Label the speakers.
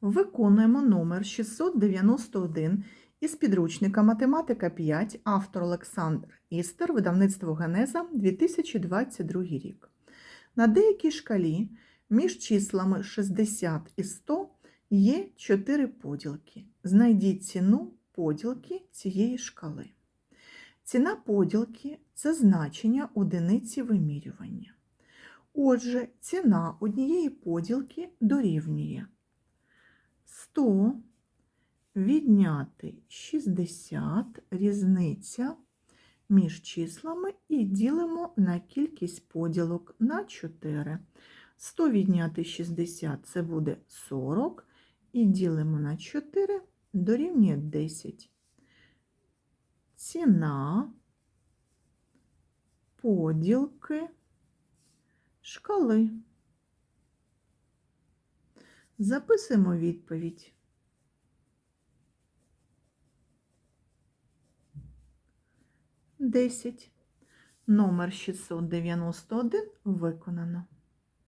Speaker 1: Виконуємо номер 691 із підручника Математика 5, автор Олександр Істер, видавництво Генеза, 2022 рік. На деякій шкалі між числами 60 і 100 є 4 поділки. Знайдіть ціну поділки цієї шкали. Ціна поділки це значення одиниці вимірювання. Отже, ціна однієї поділки дорівнює 100 відняти 60 різниця між числами і ділимо на кількість поділок на 4. 100 відняти 60 це буде 40, і ділимо на 4 дорівнює 10. Ціна поділки шкали. Записуємо відповідь. Десять. Номер 691 виконано.